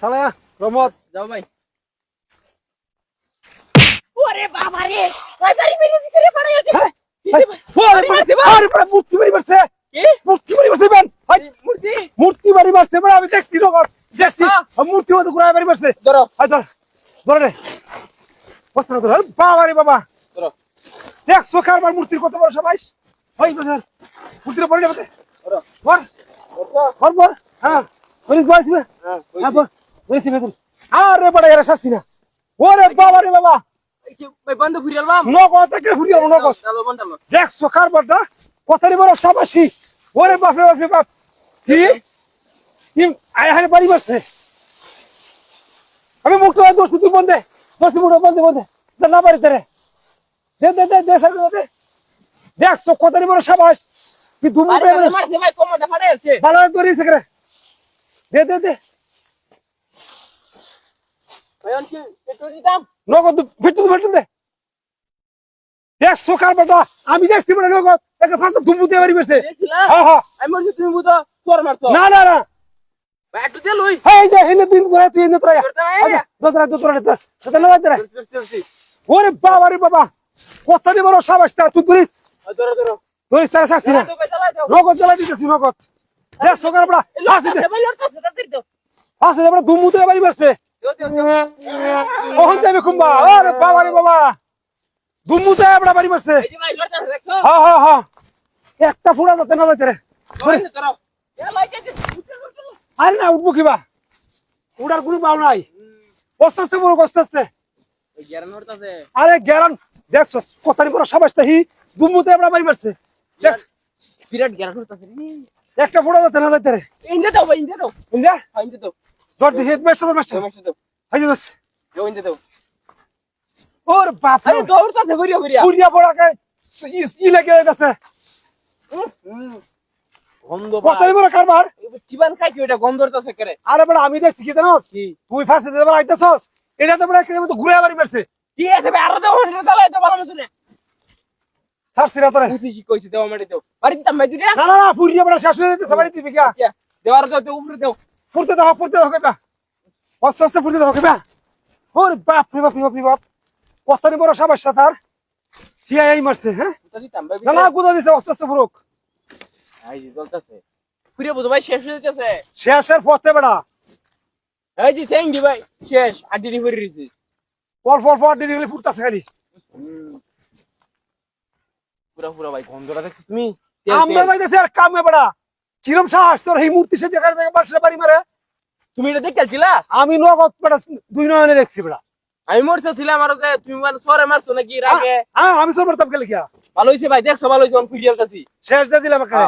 সালা রমত যাও ভাই। ওরে বাবা রে বাড়ি মেরে ভিতরে পড়ে গেছে হ্যাঁ? বড় মূর্তি বাড়ি মারছে। কি? মূর্তি বাড়ি মারছে বেন। মূর্তি? মূর্তি? বাড়ি মারছে বড় আমি দেখছি নগর দেখছি। হ্যাঁ। মূর্তি মতো ঘুরায় বাড়ি মারছে। ধরো। হাই ধর। ধর রে। বস না ধর। বাবা রে বাবা। ধরো। দেখছ কারবার মূর্তির কত বড় সবাই ওই ধর মূর্তির পড়ে যাবে। হ্যাঁ হ্যাঁ হ্যাঁ আরে বড় এরা শাস্তি না। ওরে বাবা রে বাবা। বন্ধ থেকে দেখছ কারবারটা বড় সাবাসি। ওরে বাপ রে বাপ রে বাপ। কি? কি? আয় হারে বাড়ি মারছে আমি মুক্ত হয়ে তুই বন্ধে। দোস্ত মুখ বন্ধে বন্ধে। না বাড়িতে রে। দে দে দে দে দেখছ কথারই বড় সাবাস। তুই দুমু ভাই মারছে ভাই কোমরটা ফাটে যাচ্ছে ভালো করিস রে দে দে দে। ভাই অনকি একটু দিতাম? নগদ ফেটু ফেটু দে। দেখছ কারবারটা আমি দেখছি বলে নগদ। একটা ফাঁসটা দুমু দিয়ে বাড়ি মারছে দেখছিলাম? হ্যাঁ হ্যাঁ। আমি মনে তুমি বুঝো চোর মারছো। না না না। একটু দে লই। এই যে হিনে তুই ধরে তুই হিনে ধরে দোতরা দোতরা দোতরা সেটা না ধরে ওরে বাবা রে বাবা। কত সাবাসটা তুই ধরো ধরো। ধরিস তারা শাস্তি না। নগদ জ্বালাই দিতেছি নগদ। দেখ সকাল বড়া ফাঁসি দে ভাই লড়তাছে তাড়াতাড়ি দাও ফাঁসি দে বড়া মারছে যাবে কুম্বা আরে বাবা রে বাবা। দুমুতে বড়া বাড়ি মারছে এই ভাই লড়তাছে দেখছ? হ্যাঁ হ্যাঁ হ্যাঁ একটা ফুড়া যাতে না যাইতে রে। ধরো ধরো। এ লাইকে আরে না উঠবো কিবা? উড়ার কোনো পাও নাই। কষ্ট আস্তে কষ্ট ওই লড়তাছে আরে গেরান দেখছ বড় সাবাসটা হি দুমুতে বড়া বাড়ি মারছে বিরাট একটা ফুড়া যাতে না যাইতে রে ইন্দে দাও ভাই ইন্দে দাও। হ্যাঁ ইন্দে দাও। ধর দি হেড মাস্টার মাস্টার মাসে দাও। হাই দাও ইন্দে দাও। ওর বাপ আরে দৌড়তাছে পুরিয়া বড়াকে ই লাগে গেছে? গন্ধ কতই বড় কারবার চিবান খাই কি ওটা গন্ধ ধরতাছে করে। আরে বড় আমি দেখছি কি জানোস? তুই ফাঁসি দিতে আইতাছস এটা তো বড় একটা মতো ঘুরে ঠিক আছে আরও দাও হন্ড্রেড তো ভালো তোরে। কি দাও দাও। বাড়ি দিতাম ভাই দিরা না না না পুরিয়া বড় শেষ হয়ে যেতেছে বাড়ি দিবি কিয়া দেওয়ার দাও তো উপরে দাও। ফুরতে দাও ফুরতে দাও কেবা অস্তে অস্তে ফুরতে দাও কেবা ওর বাপ রে বাপ রে বাপ রে বাপ। কতই বড় সমস্যা তার। হিয়া এই মারছে হ্যাঁ? তো দিতাম ভাই না না গুদা দিছে অস্তে অস্তে ফুরুক। এই যে চলতেছে ঘুরে বুঝো ভাই শেষ হয়ে যেতেছে শেষের পথে বেড়া। এই যে চেঙ্গি ভাই শেষ। আড্ডি পর পর ফুরতাছে খালি। পুরা পুরা ভাই গন্ধটা দেখছ তুমি? আমরা যাইতেছি আর কামে বেড়া। কিরম সাহস তোর এই মূর্তি সে জায়গায় থেকে বাসা বাড়ি মারে? তুমি এটা দেখেছিলা আমি নগদ বেড়া দুই নয়নে দেখছি বেড়া। আমি মরতে ছিলাম আর যে তুমি মানে সরে মারছো নাকি এর আগে? হ্যাঁ আমি সব মারতাম গেলে কিয়া? ভালো হয়েছে ভাই দেখছ ভালো হয়েছে আমি ফিরিয়ে আনতেছি। শেষ দিয়ে দিলাম এখানে।